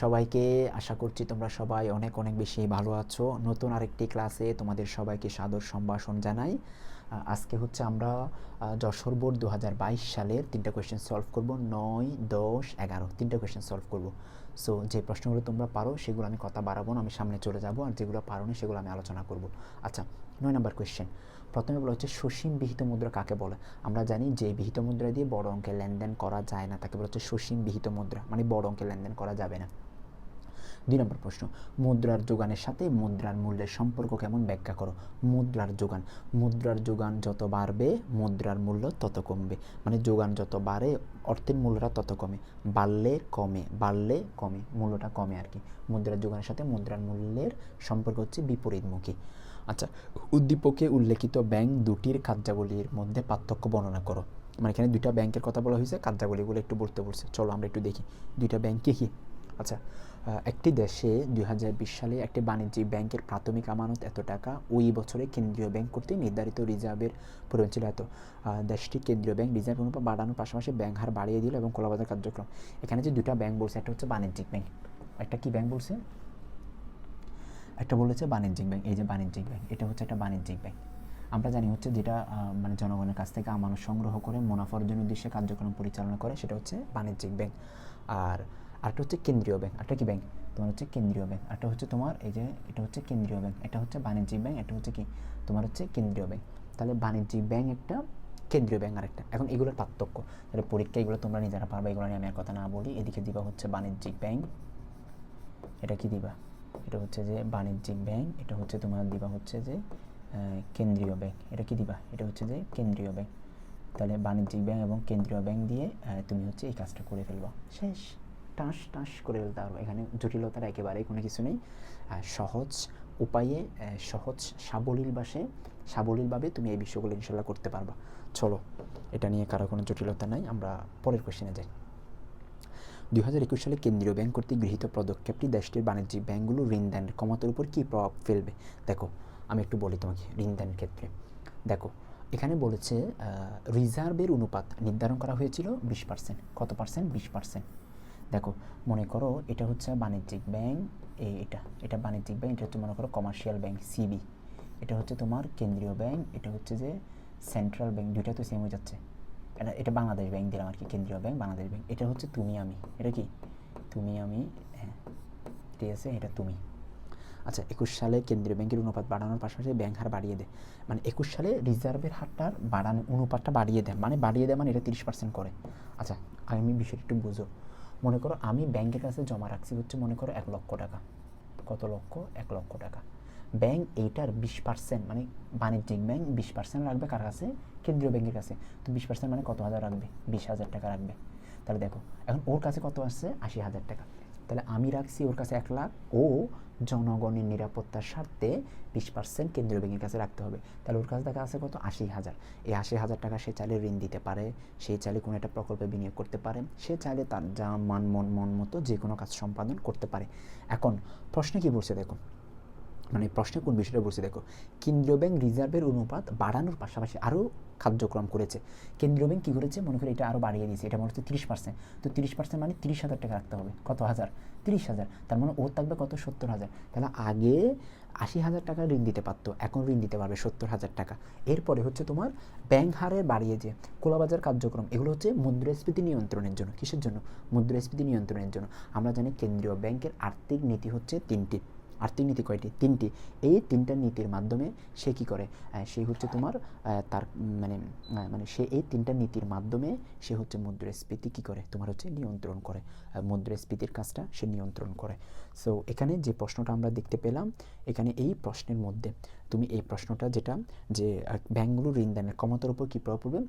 সবাইকে আশা করছি তোমরা সবাই অনেক অনেক বেশি ভালো আছো। নতুন আরেকটি ক্লাসে তোমাদের সবাইকে সাদর সম্ভাষণ জানাই। আজকে হচ্ছে আমরা যশোর বোর্ড দু হাজার বাইশ সালের তিনটা কোয়েশ্চেন সলভ করব। নয়, দশ, এগারো তিনটা কোয়েশ্চেন সলভ করব। সো যে প্রশ্নগুলো তোমরা পারো সেগুলো আমি কথা বাড়াবো না, আমি সামনে চলে যাব আর যেগুলো পারো না সেগুলো আমি আলোচনা করব। আচ্ছা নয় নাম্বার কোয়েশ্চেন প্রথমে বলা হচ্ছে সসীম বিহিত মুদ্রা কাকে বলে? আমরা জানি যে বিহিত মুদ্রা দিয়ে বড় অঙ্কের লেনদেন করা যায় না, তাকে বলা হচ্ছে সসীম বিহিত মুদ্রা। মানে বড় অঙ্কের লেনদেন করা যাবে না। দুই নম্বর প্রশ্ন, মুদ্রার যোগানের সাথে মুদ্রার মূল্যের সম্পর্ক কেমন ব্যাখ্যা করো? মুদ্রার যোগান মুদ্রার যোগান যত বাড়বে, মুদ্রার মূল্য তত কমবে। মানে যোগান যত বাড়ে, অর্থের মূল্যটা তত কমে। বাড়লে কমে বাড়লে কমে, মূল্যটা কমে আর কি। মুদ্রার যোগানের সাথে মুদ্রার মূল্যের সম্পর্ক হচ্ছে বিপরীতমুখী। আচ্ছা উদ্দীপকে উল্লেখিত ব্যাংক দুটির কার্যাবলীর মধ্যে পার্থক্য বর্ণনা করো। মানে এখানে দুইটা ব্যাংকের কথা বলা হয়েছে, কার্যাবলীগুলো একটু বলতে বলছে। চলো আমরা একটু দেখি, দুইটা ব্যাংক কী? কী আচ্ছা একটি দেশে দুই হাজার বিশ সালে একটি বাণিজ্যিক ব্যাংকের প্রাথমিক আমানত এত টাকা ওই বছরে কেন্দ্রীয় ব্যাংক কর্তৃক নির্ধারিত রিজার্ভের পরিমাণ ছিল এত। দেশটি কেন্দ্রীয় ব্যাংক রিজার্ভ অনুপাত বাড়ানোর পাশাপাশি ব্যাংক হার বাড়িয়ে দিল এবং খোলাবাজার কার্যক্রম। এখানে যে দুটা ব্যাংক বলছে, একটা হচ্ছে বাণিজ্যিক ব্যাংক, একটা কি ব্যাংক বলছে? একটা বলেছে বাণিজ্যিক ব্যাংক, এই যে বাণিজ্যিক ব্যাংক, এটা হচ্ছে একটা বাণিজ্যিক ব্যাংক। আমরা জানি হচ্ছে যেটা মানে জনগণের কাছ থেকে আমানত সংগ্রহ করে মুনাফা অর্জনের উদ্দেশ্যে কার্যক্রম পরিচালনা করে, সেটা হচ্ছে বাণিজ্যিক ব্যাংক। আর আরেকটা হচ্ছে কেন্দ্রীয় ব্যাংক একটা কি ব্যাংক? তোমার হচ্ছে কেন্দ্রীয় ব্যাংক একটা হচ্ছে তোমার এই যে এটা হচ্ছে কেন্দ্রীয় ব্যাংক, এটা হচ্ছে বাণিজ্যিক ব্যাংক, এটা হচ্ছে কি? তোমার হচ্ছে কেন্দ্রীয় ব্যাংক। তাহলে বাণিজ্যিক ব্যাংক একটা, কেন্দ্রীয় ব্যাংক আরেকটা। এখন এগুলোর পার্থক্য, তাহলে পরীক্ষা এগুলো তোমরা নিজেরা পারবে, এগুলো নিয়ে আমি আর কথা না বলি। এদিকে দিবা হচ্ছে বাণিজ্যিক ব্যাংক, এটা কি দিবা? এটা হচ্ছে যে বাণিজ্যিক ব্যাংক, এটা হচ্ছে তোমার দিবা হচ্ছে যে কেন্দ্রীয় ব্যাংক, এটা কি দিবা? এটা হচ্ছে যে কেন্দ্রীয় ব্যাংক। তাহলে বাণিজ্যিক ব্যাংক এবং কেন্দ্রীয় ব্যাংক দিয়ে তুমি হচ্ছে এই কাজটা করে ফেলবা। শেষ। টাস টাস করে ফেলতে পারব। এখানে জটিলতার একেবারেই কোনো কিছু নেই। সহজ উপায়ে সহজ সাবলীল বাসে সাবলীলভাবে তুমি এই বিষয়গুলো ইনশাল্লাহ করতে পারবা। চলো, এটা নিয়ে কারও কোনো জটিলতা নাই, আমরা পরের কোশ্চেনে যাই। দুই হাজার একুশ সালে কেন্দ্রীয় ব্যাংক কর্তৃক গৃহীত পদক্ষেপটি দেশটির বাণিজ্যিক ব্যাংকগুলো ঋণ দানের ক্ষমতার উপর কী প্রভাব ফেলবে? দেখো, আমি একটু বলি তোমাকে, ঋণ দানের ক্ষেত্রে। দেখো, এখানে বলেছে রিজার্ভের অনুপাত নির্ধারণ করা হয়েছিল বিশ পার্সেন্ট কত পার্সেন্ট বিশ পার্সেন্ট দেখো, মনে করো এটা হচ্ছে বাণিজ্যিক ব্যাংক, এই এটা এটা বাণিজ্যিক ব্যাংক, এটা হচ্ছে মনে করো কমার্শিয়াল ব্যাংক, সিবি। এটা হচ্ছে তোমার কেন্দ্রীয় ব্যাংক, এটা হচ্ছে যে সেন্ট্রাল ব্যাংক দুইটা তো সেম হয়ে যাচ্ছে। এটা এটা বাংলাদেশ ব্যাংক দিলাম আর কি, কেন্দ্রীয় ব্যাংক, বাংলাদেশ ব্যাংক। এটা হচ্ছে তুমি, আমি। এটা কি? তুমি, আমি হ্যাঁ। ঠিক আছে, এটা তুমি। আচ্ছা একুশ সালে কেন্দ্রীয় ব্যাংকের অনুপাত বাড়ানোর পাশাপাশি ব্যাংক হার বাড়িয়ে দেয় মানে একুশ সালে রিজার্ভের হারটার বাড়ানো, অনুপাতটা বাড়িয়ে দেয়। মানে বাড়িয়ে দেয় মানে এটা তিরিশ পার্সেন্ট করে। আচ্ছা আমি বিষয়টা একটু বুঝো। মনে করো আমি ব্যাংকের কাছে জমা রাখছি হচ্ছে মনে করো এক লক্ষ টাকা। কত লক্ষ? এক লক্ষ টাকা। ব্যাংক এইটার বিশ পার্সেন্ট মানে বাণিজ্যিক ব্যাংক বিশ পার্সেন্ট রাখবে কার কাছে? কেন্দ্রীয় ব্যাংকের কাছে। তো বিশ পার্সেন্ট মানে কত হাজার রাখবে? বিশ হাজার টাকা রাখবে। তাহলে দেখো, এখন ওর কাছে কত আসছে? আশি হাজার টাকা। তাহলে আমি রাখছি ওর কাছে এক লাখ, ও জনগণের নিরাপত্তার স্বার্থে বিশ পার্সেন্ট কেন্দ্রীয় ব্যাংকের কাছে রাখতে হবে। তাহলে ওর কাছে দেখা আছে কত? আশি হাজার। এই আশি হাজার টাকা সে চাইলে ঋণ দিতে পারে, সে চাইলে কোনো একটা প্রকল্পে বিনিয়োগ করতে পারে, সে চাইলে তার যা মান, মন মন মতো যে কোনো কাজ সম্পাদন করতে পারে। এখন প্রশ্নে কি বলছে দেখো? মানে প্রশ্নে কোন বিষয়টা বলছে দেখো? কেন্দ্রীয় ব্যাংক রিজার্ভের অনুপাত বাড়ানোর পাশাপাশি আরও কার্যক্রম করেছে। কেন্দ্রীয় ব্যাংক কী করেছে? মনে করি এটা আরও বাড়িয়ে দিয়েছে এটা মনে হচ্ছে তিরিশ পার্সেন্ট তো তিরিশ পার্সেন্ট মানে তিরিশ হাজার টাকা রাখতে হবে। কত হাজার? তিরিশ হাজার। তার মানে ওর থাকবে কত? সত্তর হাজার। তাহলে আগে আশি হাজার টাকা ঋণ দিতে পারতো। এখন ঋণ দিতে পারবে সত্তর হাজার টাকা। এরপরে হচ্ছে তোমার ব্যাংক হারের বাড়িয়ে যে কোলাবাজার কার্যক্রম, এগুলো হচ্ছে মুদ্রাস্ফীতি নিয়ন্ত্রণের জন্য। কিসের জন্য? মুদ্রাস্ফীতি নিয়ন্ত্রণের জন্য। আমরা জানি কেন্দ্রীয় ব্যাংকের আর্থিক নীতি হচ্ছে তিনটি। আর্থিক নীতি কয়টি? তিনটি। এই তিনটা নীতির মাধ্যমে সে কি করে? সে হচ্ছে তোমার তার মানে মানে সে এই তিনটা নীতির মাধ্যমে সে হচ্ছে মুদ্রাস্ফীতি কি করে? তোমার হচ্ছে নিয়ন্ত্রণ করে। মুদ্রাস্ফীতির কাজটা সে নিয়ন্ত্রণ করে। সো এখানে যে প্রশ্নটা আমরা দেখতে পেলাম এখানে এই প্রশ্নের মধ্যে তুমি এই প্রশ্নটা যেটা যে আহ, ঋণদানের ক্ষমতার উপর কী প্রভাব পড়বে?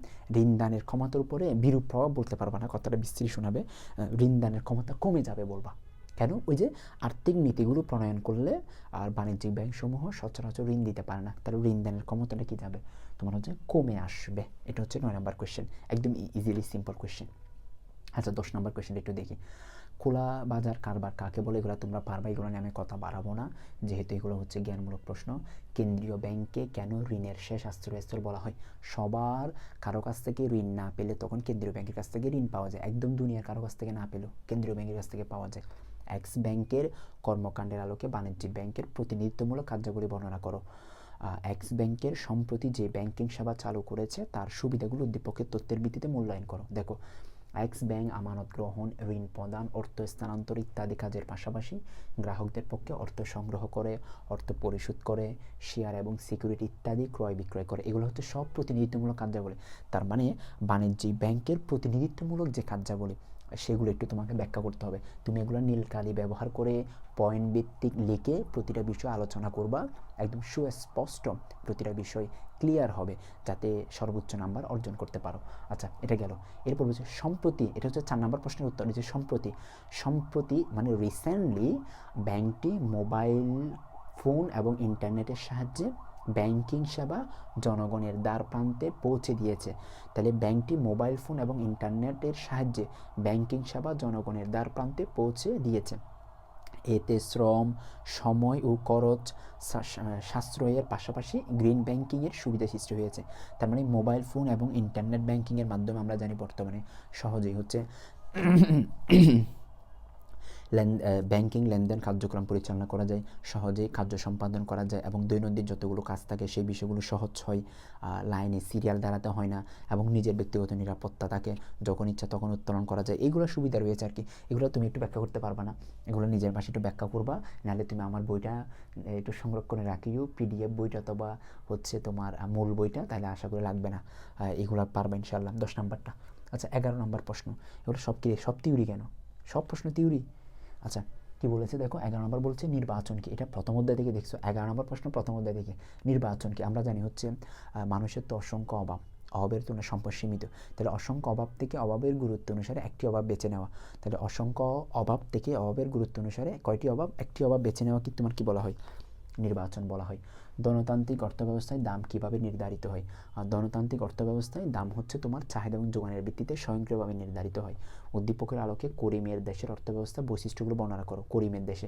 ঋণ দানের ক্ষমতার উপরে বিরূপ প্রভাব বলতে পারবা না কথাটা বিস্তৃত শোনাবে। আহ, ঋণ দানের ক্ষমতা কমে যাবে বলবা। কেন? ওই যে আর্থিক নীতিগুলো প্রণয়ন করলে আর বাণিজ্যিক ব্যাংকসমূহ সচরাচর ঋণ দিতে পারে না। তাহলে ঋণ দানের ক্ষমতাটা কি যাবে? তোমার হচ্ছে কমে আসবে। এটা হচ্ছে নয় নম্বর কোয়েশ্চেন একদম ইজিলি সিম্পল কোয়েশ্চেন আচ্ছা দশ নম্বর কোয়েশ্চেন একটু দেখি। খোলা বাজার কারবার কাকে বলে? এগুলো তোমরা পারবা, এগুলো নিয়ে আমি কথা বাড়াবো না। যেহেতু এগুলো হচ্ছে জ্ঞানমূলক প্রশ্ন। কেন্দ্রীয় ব্যাংকে কেন ঋণের শেষ আশ্রয়স্থল বলা হয়? সবার কারও কাছ থেকে ঋণ না পেলে তখন কেন্দ্রীয় ব্যাংকের কাছ থেকে ঋণ পাওয়া যায়। একদম দুনিয়ার কারও কাছ থেকে না পেলেও কেন্দ্রীয় ব্যাংকের কাছ থেকে পাওয়া যায়। এক্স ব্যাংকের কর্মকাণ্ডের আলোকে বাণিজ্যিক ব্যাংকের প্রতিনিধিত্বমূলক কার্যাবলী বর্ণনা করো। এক্স ব্যাংকের সম্প্রতি যে ব্যাংকিং সেবা চালু করেছে, তার সুবিধাগুলো উদ্দীপকের তথ্যের ভিত্তিতে মূল্যায়ন করো। দেখো এক্স ব্যাংক আমানত গ্রহণ, ঋণ প্রদান, অর্থ স্থানান্তর ইত্যাদি কাজের পাশাপাশি গ্রাহকদের পক্ষে অর্থ সংগ্রহ করে, অর্থ পরিশোধ করে শেয়ার এবং সিকিউরিটি ইত্যাদি ক্রয় বিক্রয় করে। এগুলো হচ্ছে সব প্রতিনিধিত্বমূলক কার্যাবলী। তার মানে বাণিজ্যিক ব্যাংকের প্রতিনিধিত্বমূলক যে কার্যাবলী সেগুলো একটু তোমাকে ব্যাখ্যা করতে হবে। তুমি এগুলো নীল কালি ব্যবহার করে পয়েন্ট ভিত্তিক লিখে প্রতিটা বিষয় আলোচনা করবা। একদম সুস্পষ্ট প্রতিটা বিষয় ক্লিয়ার হবে, যাতে সর্বোচ্চ নাম্বার অর্জন করতে পারো। আচ্ছা এটা গেল। এরপর হচ্ছে সম্প্রতি, এটা হচ্ছে চার নাম্বার প্রশ্নের উত্তর যে সম্প্রতি। সম্প্রতি মানে রিসেন্টলি ব্যাংকটি মোবাইল ফোন এবং ইন্টারনেটের সাহায্যে ব্যাংকিং সেবা জনগণের দ্বার প্রান্তে পৌঁছে দিয়েছে। তাহলে ব্যাংকটি মোবাইল ফোন এবং ইন্টারনেটের সাহায্যে ব্যাংকিং সেবা জনগণের দ্বার প্রান্তে পৌঁছে দিয়েছে। এতে শ্রম, সময় ও খরচ সাশ্রয়ের পাশাপাশি গ্রিন ব্যাংকিংয়ের সুবিধা সৃষ্টি হয়েছে। তার মানে মোবাইল ফোন এবং ইন্টারনেট ব্যাংকিংয়ের মাধ্যমে আমরা জানি বর্তমানে সহজেই হচ্ছে ব্যাংকিং লেনদেন কার্যক্রম পরিচালনা করা যায়, সহজেই কার্য সম্পাদন করা যায় এবং দৈনন্দিন যতগুলো কাজ থাকে সেই বিষয়গুলো সহজ হয়। লাইনে সিরিয়াল দাঁড়াতে হয় না এবং নিজের ব্যক্তিগত নিরাপত্তা থাকে, যখন ইচ্ছা তখন উত্তোলন করা যায়। এগুলো সুবিধা রয়েছে আর কি এগুলো তুমি একটু ব্যাখ্যা করতে পারবা না? এগুলো নিজের ভাষায় একটু ব্যাখ্যা করবা, নাহলে তুমি আমার বইটা একটু সংরক্ষণে রাখিও। পিডিএফ বইটা অথবা হচ্ছে তোমার মূল বইটা, তাহলে আশা করি লাগবে না। এগুলো পারবে ইনশাল্লাহ দশ নম্বরটা। আচ্ছা এগারো নম্বর প্রশ্ন। এগুলো সব কি, সব তিউরি কেন? সব প্রশ্ন তিউরি আচ্ছা কি বলেছে দেখো? এগারো নম্বর বলছে নির্বাচন কি? এটা প্রথম অধ্যায় থেকে দেখছ। এগারো নম্বর প্রশ্ন প্রথম অধ্যায় থেকে। নির্বাচন কি? আমরা জানি হচ্ছে মানুষের তো অসংখ্য অভাব, অভাবের তুলনায় সম্পদ সীমিত তাহলে অসংখ্য অভাব থেকে অভাবের গুরুত্ব অনুসারে একটি অভাব বেছে নেওয়া। তাহলে অসংখ্য অভাব থেকে অভাবের গুরুত্ব অনুসারে কয়টি অভাব? একটি অভাব বেছে নেওয়া কি তোমার কি বলা হয়? নির্বাচন বলা হয়। গণতান্ত্রিক অর্থব্যবস্থায় দাম কীভাবে নির্ধারিত হয়? আর গণতান্ত্রিক অর্থব্যবস্থায় দাম হচ্ছে তোমার চাহিদা এবং যোগানের ভিত্তিতে স্বয়ংক্রিয়ভাবে নির্ধারিত হয়। উদ্দীপকের আলোকে করিমের দেশের অর্থব্যবস্থা বৈশিষ্ট্যগুলো বর্ণনা করো, করিমের দেশে।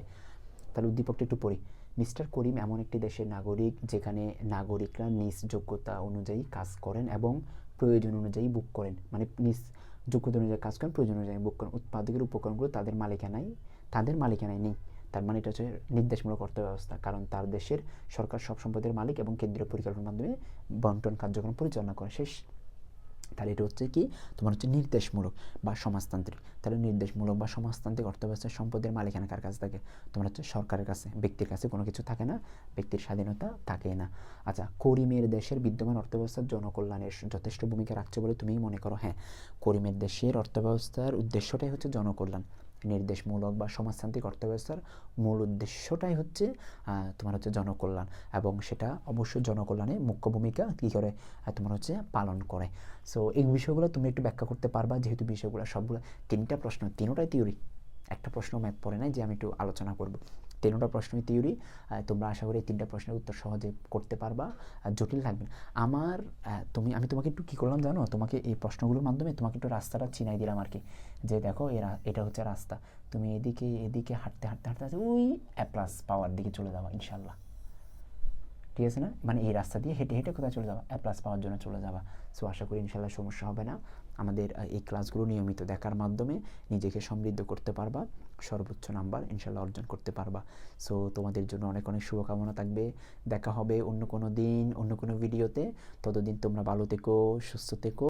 তাহলে উদ্দীপকটা একটু পড়ি। মিস্টার করিম এমন একটি দেশের নাগরিক যেখানে নাগরিকরা নিজ যোগ্যতা অনুযায়ী কাজ করেন এবং প্রয়োজন অনুযায়ী বুক করেন। মানে নিজ যোগ্যতা অনুযায়ী কাজ করেন, প্রয়োজন অনুযায়ী বুক করেন। উৎপাদকের উপকরণগুলো তাদের মালিকানায় তাদের মালিকানায় নেই। তার মানে এটা হচ্ছে নির্দেশমূলক অর্থ ব্যবস্থা কারণ তার দেশের সরকার সব সম্পদের মালিক এবং কেন্দ্রীয় পরিকল্পনার মাধ্যমে বন্টন কার্যক্রম পরিচালনা করে। শেষ। তাহলে এটা হচ্ছে কি? তোমার হচ্ছে নির্দেশমূলক বা সমাজতান্ত্রিক। তাহলে নির্দেশমূলক বা সমাজতান্ত্রিক অর্থব্যবস্থায় সম্পদের মালিকানা কার কাছে থাকে? তোমার হচ্ছে সরকারের কাছে, ব্যক্তির কাছে কোনো কিছু থাকে না, ব্যক্তির স্বাধীনতা থাকে না। আচ্ছা করিমের দেশের বিদ্যমান অর্থব্যবস্থার জনকল্যাণের যথেষ্ট ভূমিকা রাখছে বলে তুমি মনে করো? হ্যাঁ করিমের দেশের অর্থব্যবস্থার উদ্দেশ্যটাই হচ্ছে জনকল্যাণ। নির্দেশমূলক বা সমাজতান্ত্রিক অর্থব্যবস্থার মূল উদ্দেশ্যটাই হচ্ছে তোমার হচ্ছে জনকল্যাণ এবং সেটা অবশ্যই জনকল্যাণে মুখ্য ভূমিকা কী করে তোমার হচ্ছে পালন করে। সো এই বিষয়গুলো তুমি একটু ব্যাখ্যা করতে পারবা, যেহেতু বিষয়গুলো সবগুলো তিনটা প্রশ্ন, তিনোটাই থিওরি একটা প্রশ্ন ম্যাথ পড়ে নাই যে আমি একটু আলোচনা করব। তিনটা প্রশ্নই থিওরি তোমরা আশা করি তিনটা প্রশ্নের উত্তর সহজে করতে পারবা জটিল থাকবে। আমার তুমি, আমি তোমাকে একটু কী করলাম জানো? তোমাকে এই প্রশ্নগুলোর মাধ্যমে তোমাকে একটু রাস্তাটা চিনাই দিলাম আর কি যে দেখো, এরা, এটা হচ্ছে রাস্তা। তুমি এদিকে এদিকে হাঁটতে হাঁটতে হাঁটতে ওই অ্যাপ্লাস পাওয়ার দিকে চলে যাওয়া ইনশাল্লাহ ঠিক আছে না? মানে এই রাস্তা দিয়ে হেঁটে হেঁটে কোথায় চলে যাওয়া প্লাস পাওয়ার জন্য চলে যাওয়া সো আশা করি ইনশাল্লাহ সমস্যা হবে না। আমাদের এই ক্লাসগুলো নিয়মিত দেখার মাধ্যমে নিজেকে সমৃদ্ধ করতে পারবা। সর্বোচ্চ নাম্বার ইনশাল্লাহ অর্জন করতে পারবা। সো তোমাদের জন্য অনেক অনেক শুভকামনা থাকবে। দেখা হবে অন্য কোনো দিন, অন্য কোনো ভিডিওতে ততদিন তোমরা ভালো থেকো, সুস্থ থেকো।